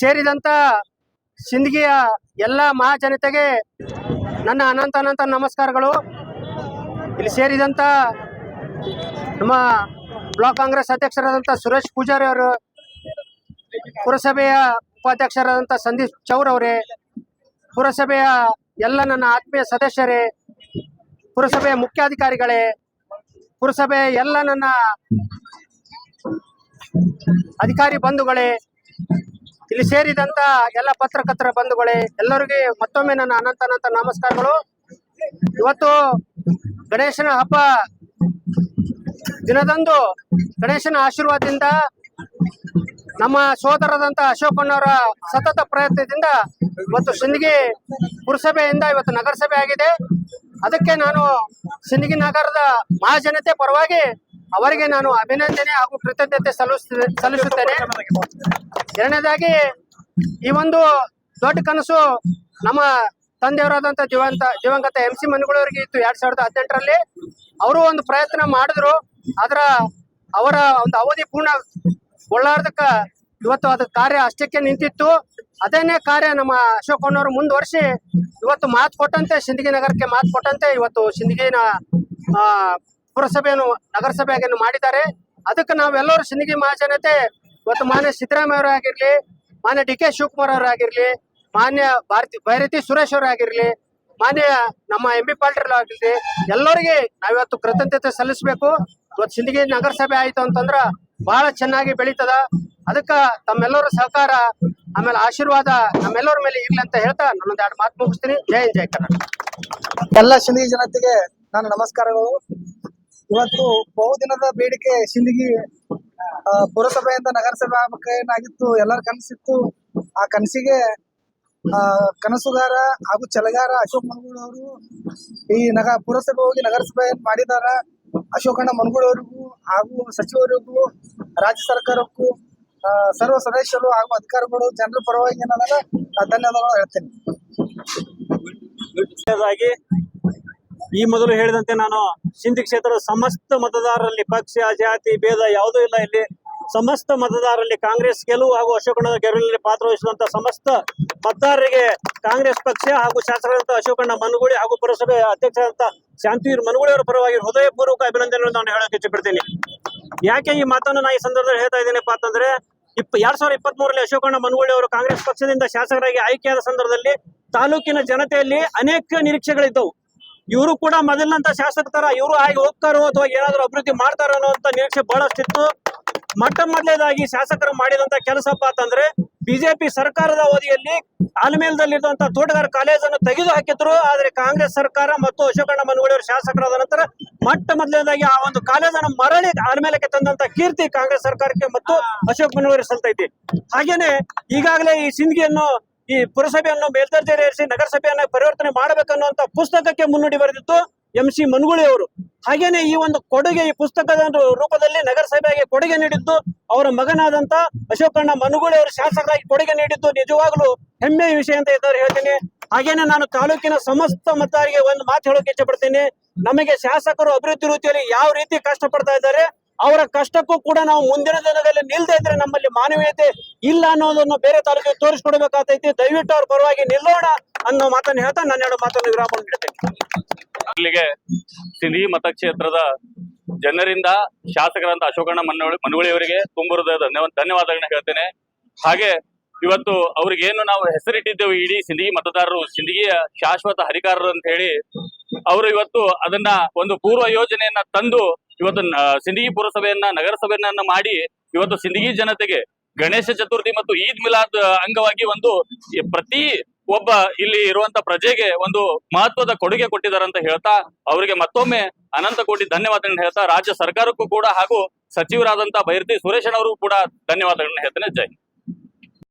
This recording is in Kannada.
ಸೇರಿದಂತ ಸಿಂದಗಿಯ ಎಲ್ಲ ಮಹಾಜನತೆಗೆ ನನ್ನ ಅನಂತ ಅನಂತ ನಮಸ್ಕಾರಗಳು. ಇಲ್ಲಿ ಸೇರಿದಂತ ನಮ್ಮ ಬ್ಲಾಕ್ ಕಾಂಗ್ರೆಸ್ ಅಧ್ಯಕ್ಷರಾದಂಥ ಸುರೇಶ್ ಪೂಜಾರಿ ಅವರು, ಪುರಸಭೆಯ ಉಪಾಧ್ಯಕ್ಷರಾದಂಥ ಸಂದೀಪ್ ಚೌರ್ ಅವರೇ, ಪುರಸಭೆಯ ಎಲ್ಲ ನನ್ನ ಆತ್ಮೀಯ ಸದಸ್ಯರೇ, ಪುರಸಭೆಯ ಮುಖ್ಯಾಧಿಕಾರಿಗಳೇ, ಪುರಸಭೆಯ ಎಲ್ಲ ನನ್ನ ಅಧಿಕಾರಿ ಬಂಧುಗಳೇ ಇಲ್ಲಿ ಸೇರಿದಂತ ಎಲ್ಲ ಪತ್ರಕರ್ತರ ಬಂಧುಗಳೇ, ಎಲ್ಲರಿಗೆ ಮತ್ತೊಮ್ಮೆ ನನ್ನ ಅನಂತ ಅನಂತ ನಮಸ್ಕಾರಗಳು. ಇವತ್ತು ಗಣೇಶನ ಹಬ್ಬ ದಿನದಂದು ಗಣೇಶನ ಆಶೀರ್ವಾದದಿಂದ ನಮ್ಮ ಸೋದರದಂತ ಅಶೋಕಣ್ಣವರ ಸತತ ಪ್ರಯತ್ನದಿಂದ ಇವತ್ತು ಸಿಂದಗಿ ಪುರಸಭೆಯಿಂದ ಇವತ್ತು ನಗರಸಭೆ ಆಗಿದೆ. ಅದಕ್ಕೆ ನಾನು ಸಿಂದಗಿ ನಗರದ ಮಹಾಜನತೆ ಪರವಾಗಿ ಅವರಿಗೆ ನಾನು ಅಭಿನಂದನೆ ಹಾಗೂ ಕೃತಜ್ಞತೆ ಸಲ್ಲಿಸ ಸಲ್ಲಿಸುತ್ತೇನೆ. ಎರಡನೇದಾಗಿ, ಈ ಒಂದು ದೊಡ್ಡ ಕನಸು ನಮ್ಮ ತಂದೆಯವರಾದಂಥ ಜೀವಂತ ದಿವಂಗತ ಎಂ ಸಿ ಮನುಗಳವರಿಗೆ ಇತ್ತು ಎರಡ್ ಸಾವಿರದ ಹದಿನೆಂಟರಲ್ಲಿ. ಅವರು ಒಂದು ಪ್ರಯತ್ನ ಮಾಡಿದ್ರು. ಆದ್ರ ಅವರ ಒಂದು ಅವಧಿ ಪೂರ್ಣ ಒಳ್ಳಾರ್ದಕ್ಕ ಇವತ್ತು ಅದ ಕಾರ್ಯ ಅಷ್ಟಕ್ಕೆ ನಿಂತಿತ್ತು. ಅದೇನೇ ಕಾರ್ಯ ನಮ್ಮ ಅಶೋಕಣ್ಣವರು ಮುಂದುವರಿಸಿ ಇವತ್ತು ಮಾತು ಕೊಟ್ಟಂತೆ, ಸಿಂದಗಿ ನಗರಕ್ಕೆ ಮಾತು ಕೊಟ್ಟಂತೆ. ಇವತ್ತು ಸಿಂದಗಿನ ಪುರಸಭೆಯನ್ನು ನಗರಸಭೆಯನ್ನು ಮಾಡಿದ್ದಾರೆ. ಅದಕ್ಕೆ ನಾವೆಲ್ಲರೂ ಸಿಂದಗಿ ಮಹಾಜನತೆ ಇವತ್ತು ಮಾನ್ಯ ಸಿದ್ದರಾಮಯ್ಯ ಅವರಾಗಿರ್ಲಿ ಮಾನ್ಯ ಡಿ ಕೆ ಶಿವಕುಮಾರ್ ಅವರಾಗಿರ್ಲಿ ಮಾನ್ಯ ಭಾರತಿ, ಭೈರತಿ ಸುರೇಶ್ ಅವರಾಗಿರ್ಲಿ ಮಾನ್ಯ ನಮ್ಮ ಎಂ ಬಿ ಪಾಟೀಲ್ ಆಗಿರ್ಲಿ, ಎಲ್ಲರಿಗೆ ನಾವಿವತ್ತು ಕೃತಜ್ಞತೆ ಸಲ್ಲಿಸಬೇಕು. ಇವತ್ತು ಸಿಂದಗಿ ನಗರಸಭೆ ಆಯ್ತು ಅಂತಂದ್ರ ಬಹಳ ಚೆನ್ನಾಗಿ ಬೆಳೀತದ. ಅದಕ್ಕೆ ತಮ್ಮೆಲ್ಲರ ಸಹಕಾರ, ಆಮೇಲೆ ಆಶೀರ್ವಾದ ನಮ್ಮೆಲ್ಲರ ಮೇಲೆ ಇರ್ಲಿ ಅಂತ ಹೇಳ್ತಾ ನನ್ನೊಂದು ಎರಡು ಮಾತು ಮುಗಿಸ್ತೀನಿ. ಜಯ ಜೈ ಕರ್ನಾಟಕ ಎಲ್ಲ ಸಿಂದಗಿ ಜನತೆಗೆ ನಾನು ನಮಸ್ಕಾರಗಳು. ಇವತ್ತು ಬಹುದಿನದ ಬೇಡಿಕೆ ಸಿಂದಗಿ ಪುರಸಭೆಯಿಂದ ನಗರಸಭೆ ಏನಾಗಿತ್ತು ಎಲ್ಲರ ಕನಸಿತ್ತು. ಆ ಕನಸಿಗೆ ಆ, ಕನಸುಗಾರ ಹಾಗೂ ಚಲಗಾರ ಅಶೋಕ್ ಮನಗೂಡ್ ಅವರು ಈ ನಗ ಪುರಸಭೆ ಹೋಗಿ ನಗರಸಭೆ ಮಾಡಿದಾರ. ಅಶೋಕಣ್ಣ ಮನಗೂಡ್ ಅವರಿಗೂ ಹಾಗೂ ಸಚಿವರಿಗೂ ರಾಜ್ಯ ಸರ್ಕಾರಕ್ಕೂ ಸರ್ವ ಸದಸ್ಯರು ಹಾಗೂ ಅಧಿಕಾರಿಗಳು ಜನರ ಪರವಾಗಿ ಏನಾದಾಗ ಧನ್ಯವಾದಗಳು ಹೇಳ್ತೇನೆ. ಈ ಮೊದಲು ಹೇಳಿದಂತೆ ನಾನು ಸಿಂಧಿ ಕ್ಷೇತ್ರದ ಸಮಸ್ತ ಮತದಾರರಲ್ಲಿ ಪಕ್ಷ, ಜಾತಿ, ಭೇದ ಯಾವುದೂ ಇಲ್ಲ ಇಲ್ಲಿ. ಸಮಸ್ತ ಮತದಾರರಲ್ಲಿ ಕಾಂಗ್ರೆಸ್ ಗೆಲುವು ಹಾಗೂ ಅಶೋಕಣ್ಣ ಗೆಲುವಿನಲ್ಲಿ ಪಾತ್ರ ವಹಿಸುವಂತ ಸಮಸ್ತ ಮತದಾರರಿಗೆ ಕಾಂಗ್ರೆಸ್ ಪಕ್ಷ ಹಾಗೂ ಶಾಸಕರಂತ ಅಶೋಕಣ್ಣ ಮನಗುಳಿ ಹಾಗೂ ಪುರಸಭೆ ಅಧ್ಯಕ್ಷರಂತ ಶಾಂತಿವೀರ್ ಮನಗುಳಿ ಅವರ ಪರವಾಗಿ ಹೃದಯಪೂರ್ವಕ ಅಭಿನಂದನೆಗಳನ್ನು ನಾನು ಹೇಳಕ್ಕೆ ಇಚ್ಛಪಡ್ತೀನಿ. ಯಾಕೆ ಈ ಮಾತನ್ನು ನಾನು ಈ ಸಂದರ್ಭದಲ್ಲಿ ಹೇಳ್ತಾ ಇದ್ದೇನೆಪ್ಪ ಅಂತಂದ್ರೆ, ಇಪ್ಪ ಎರಡ್ ಸಾವಿರದ ಇಪ್ಪತ್ತ್ ಮೂರರಲ್ಲಿ ಅಶೋಕಣ್ಣ ಮನಗುಳಿ ಅವರು ಕಾಂಗ್ರೆಸ್ ಪಕ್ಷದಿಂದ ಶಾಸಕರಾಗಿ ಆಯ್ಕೆಯಾದ ಸಂದರ್ಭದಲ್ಲಿ ತಾಲೂಕಿನ ಜನತೆಯಲ್ಲಿ ಅನೇಕ ನಿರೀಕ್ಷೆಗಳಿದ್ದವು. ಇವರು ಕೂಡ ಮೊದಲಿನಂತ ಶಾಸಕ ತರ ಇವರು ಆಗಿ ಹೋಗ್ತಾರೋ ಅಥವಾ ಏನಾದ್ರು ಅಭಿವೃದ್ಧಿ ಮಾಡ್ತಾರೋ ಅನ್ನೋಂತ ನಿರೀಕ್ಷೆ ಬಹಳಷ್ಟಿತ್ತು. ಮೊಟ್ಟ ಮೊದಲೇದಾಗಿ ಶಾಸಕರು ಮಾಡಿದಂತ ಕೆಲಸಪ್ಪ ಅಂತಂದ್ರೆ ಬಿಜೆಪಿ ಸರ್ಕಾರದ ಅವಧಿಯಲ್ಲಿ ಆಲ್ಮೇಲದಲ್ಲಿರುವಂತ ತೋಟಗಾರ ಕಾಲೇಜನ್ನು ತೆಗೆದು ಹಾಕಿದ್ರು. ಆದ್ರೆ ಕಾಂಗ್ರೆಸ್ ಸರ್ಕಾರ ಮತ್ತು ಅಶೋಕಣ್ಣ ಮನಗುಳಿ ಅವರು ಶಾಸಕರಾದ ನಂತರ ಮೊಟ್ಟ ಮೊದಲನೇದಾಗಿ ಆ ಒಂದು ಕಾಲೇಜನ್ನು ಮರಳಿ ಆಲ್ಮೇಲಕ್ಕೆ ತಂದಂತ ಕೀರ್ತಿ ಕಾಂಗ್ರೆಸ್ ಸರ್ಕಾರಕ್ಕೆ ಮತ್ತು ಅಶೋಕ್ ಮನಗುಳಿ ಸಲ್ತೈತಿ. ಹಾಗೇನೆ ಈಗಾಗಲೇ ಈ ಸಿಂದಗಿಯನ್ನು ಈ ಪುರಸಭೆಯನ್ನು ಮೇಲ್ದರ್ಜೆಗೇರಿಸಿ ನಗರಸಭೆಯನ್ನ ಪರಿವರ್ತನೆ ಮಾಡಬೇಕನ್ನುವಂತ ಪುಸ್ತಕಕ್ಕೆ ಮುನ್ನುಡಿ ಬರೆದಿತ್ತು ಎಂ ಸಿ ಮನ್ಗುಳಿ ಅವರು. ಹಾಗೇನೆ ಈ ಒಂದು ಕೊಡುಗೆ ಈ ಪುಸ್ತಕದ ರೂಪದಲ್ಲಿ ನಗರಸಭೆಗೆ ಕೊಡುಗೆ ನೀಡಿದ್ದು ಅವರ ಮಗನಾದಂತ ಅಶೋಕಣ್ಣ ಮನುಗುಳಿ ಅವರು ಶಾಸಕರಾಗಿ ಕೊಡುಗೆ ನೀಡಿದ್ದು ನಿಜವಾಗ್ಲೂ ಹೆಮ್ಮೆಯ ವಿಷಯ ಅಂತ ಇದ್ದವ್ರು ಹೇಳ್ತೀನಿ. ಹಾಗೇನೆ ನಾನು ತಾಲೂಕಿನ ಸಮಸ್ತ ಮತದಾರರಿಗೆ ಒಂದು ಮಾತು ಹೇಳೋಕೆ ಇಷ್ಟಪಡ್ತೀನಿ ನಮಗೆ ಶಾಸಕರು ಅಭಿವೃದ್ಧಿ ರೀತಿಯಲ್ಲಿ ಯಾವ ರೀತಿ ಕಷ್ಟಪಡ್ತಾ ಇದ್ದಾರೆ ಅವರ ಕಷ್ಟಕ್ಕೂ ಕೂಡ ನಾವು ಮುಂದಿನ ದಿನದಲ್ಲಿ ನಿಲ್ದೇ ಇದ್ರೆ ನಮ್ಮಲ್ಲಿ ಮಾನವೀಯತೆ ಇಲ್ಲ ಅನ್ನೋದನ್ನು ಬೇರೆ ತಾಲೂಕಿಗೆ ತೋರಿಸ್ಕೊಡ್ಬೇಕಾಗ್ತೈತಿ ದಯವಿಟ್ಟು ಅವ್ರ ಪರವಾಗಿ ನಿಲ್ಲೋಣ ಅನ್ನೋ ಮಾತನ್ನು ಹೇಳ್ತಾ ನನ್ನ ಎರಡು ಮಾತನ್ನು ವಿರಾಮ ಇಲ್ಲಿಗೆ ಸಿಂಧಿ ಮತಕ್ಷೇತ್ರದ ಜನರಿಂದ ಶಾಸಕರಂತ ಅಶೋಕಣ್ಣ ಮನವಳಿ ಮನವಳಿಯವರಿಗೆ ತುಂಬ ಧನ್ಯವಾದಗಳನ್ನ ಹೇಳ್ತೇನೆ. ಹಾಗೆ ಇವತ್ತು ಅವ್ರಿಗೇನು ನಾವು ಹೆಸರಿಟ್ಟಿದ್ದೇವೆ ಇಡೀ ಸಿಂಧಿ ಮತದಾರರು, ಸಿಂಧಿಯ ಶಾಶ್ವತ ಹರಿಕಾರರು ಅಂತ ಹೇಳಿ, ಅವರು ಇವತ್ತು ಅದನ್ನ ಒಂದು ಪೂರ್ವ ಯೋಜನೆಯನ್ನ ತಂದು ಇವತ್ತು ಸಿಂದಗಿ ಪುರಸಭೆಯನ್ನ, ನಗರಸಭೆಯನ್ನ ಮಾಡಿ ಇವತ್ತು ಸಿಂಧಗಿ ಜನತೆಗೆ ಗಣೇಶ ಚತುರ್ಥಿ ಮತ್ತು ಈದ್ ಮಿಲಾದ್ ಅಂಗವಾಗಿ ಒಂದು ಪ್ರತಿ ಒಬ್ಬ ಇಲ್ಲಿ ಇರುವಂತ ಪ್ರಜೆಗೆ ಒಂದು ಮಹತ್ವದ ಕೊಡುಗೆ ಕೊಟ್ಟಿದ್ದಾರೆ ಅಂತ ಹೇಳ್ತಾ, ಅವರಿಗೆ ಮತ್ತೊಮ್ಮೆ ಅನಂತ ಕೋಟಿ ಧನ್ಯವಾದಗಳನ್ನ ಹೇಳ್ತಾ, ರಾಜ್ಯ ಸರ್ಕಾರಕ್ಕೂ ಕೂಡ ಹಾಗೂ ಸಚಿವರಾದಂತ ಬೈರತಿ ಸುರೇಶನ್ ಅವರು ಕೂಡ ಧನ್ಯವಾದಗಳನ್ನ ಹೇಳ್ತೇನೆ. ಜೈ